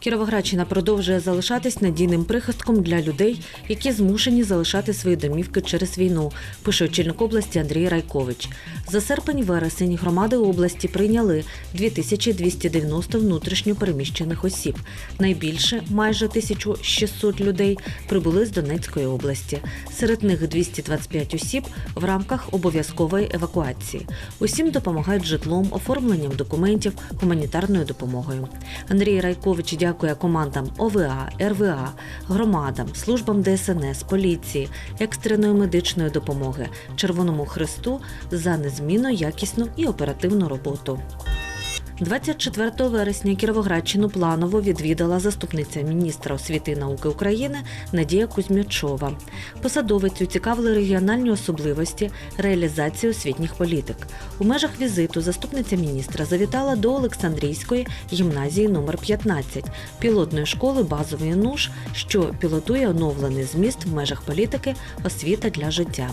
Кіровоградщина продовжує залишатись надійним прихистком для людей, які змушені залишати свої домівки через війну, пише очільник області Андрій Райкович. За серпень-вересень громади області прийняли 2290 внутрішньо переміщених осіб. Найбільше майже 1600 людей прибули з Донецької області. Серед них 225 осіб в рамках обов'язкової евакуації. Усім допомагають житлом, оформленням документів, гуманітарною допомогою. Андрій Райкович дякує командам ОВА, РВА, громадам, службам ДСНС, поліції, екстреної медичної допомоги, Червоному Христу за незмінно якісну і оперативну роботу. 24 вересня Кіровоградщину планово відвідала заступниця міністра освіти і науки України Надія Кузьмячова. Посадовицю цікавили регіональні особливості реалізації освітніх політик. У межах візиту заступниця міністра завітала до Олександрійської гімназії номер 15 пілотної школи базової НУШ, що пілотує оновлений зміст в межах політики освіта для життя.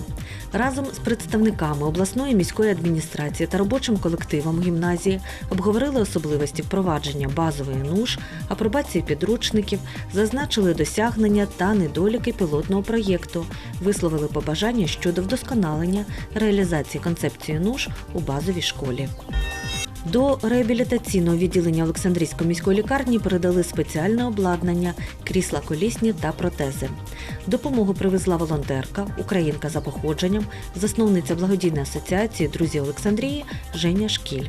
Разом з представниками обласної міської адміністрації та робочим колективом гімназії обговорили особливості впровадження базової НУШ, апробації підручників, зазначили досягнення та недоліки пілотного проєкту, висловили побажання щодо вдосконалення реалізації концепції НУШ у базовій школі. До реабілітаційного відділення Олександрійської міської лікарні передали спеціальне обладнання, крісла колісні та протези. Допомогу привезла волонтерка, українка за походженням, засновниця благодійної асоціації Друзі Олександрії Женя Шкіль.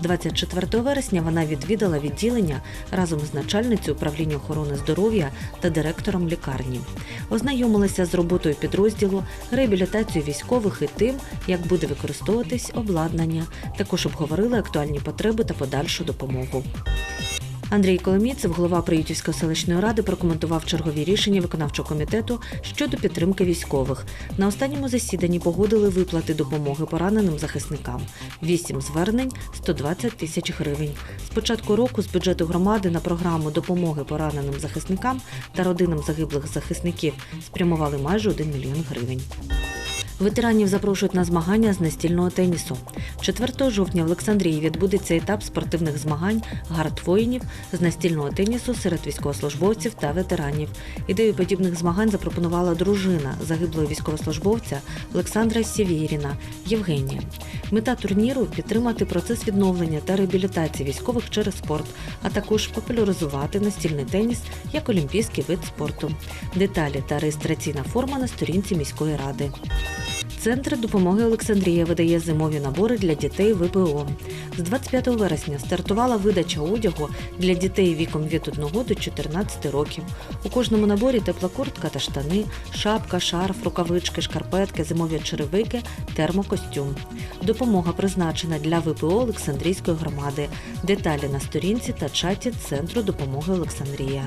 24 вересня вона відвідала відділення разом з начальницею управління охорони здоров'я та директором лікарні. Ознайомилася з роботою підрозділу, реабілітацією військових і тим, як буде використовуватись обладнання. Також обговорили актуальні потреби та подальшу допомогу. Андрій Коломійцев, голова Приютівської селищної ради, прокоментував чергові рішення виконавчого комітету щодо підтримки військових. На останньому засіданні погодили виплати допомоги пораненим захисникам. Вісім звернень 120 тисяч гривень. З початку року з бюджету громади на програму допомоги пораненим захисникам та родинам загиблих захисників спрямували майже 1 мільйон гривень. Ветеранів запрошують на змагання з настільного тенісу. 4 жовтня в Олександрії відбудеться етап спортивних змагань гард воїнів з настільного тенісу серед військовослужбовців та ветеранів. Ідею подібних змагань запропонувала дружина загиблого військовослужбовця Олександра Сєвєріна Євгенія. Мета турніру підтримати процес відновлення та реабілітації військових через спорт, а також популяризувати настільний теніс як олімпійський вид спорту. Деталі та реєстраційна форма на сторінці міської ради. Центр допомоги Олександрія видає зимові набори для дітей ВПО. З 25 вересня стартувала видача одягу для дітей віком від 1 до 14 років. У кожному наборі тепла куртка та штани, шапка, шарф, рукавички, шкарпетки, зимові черевики, термокостюм. Допомога призначена для ВПО Олександрійської громади. Деталі на сторінці та чаті Центру допомоги Олександрія.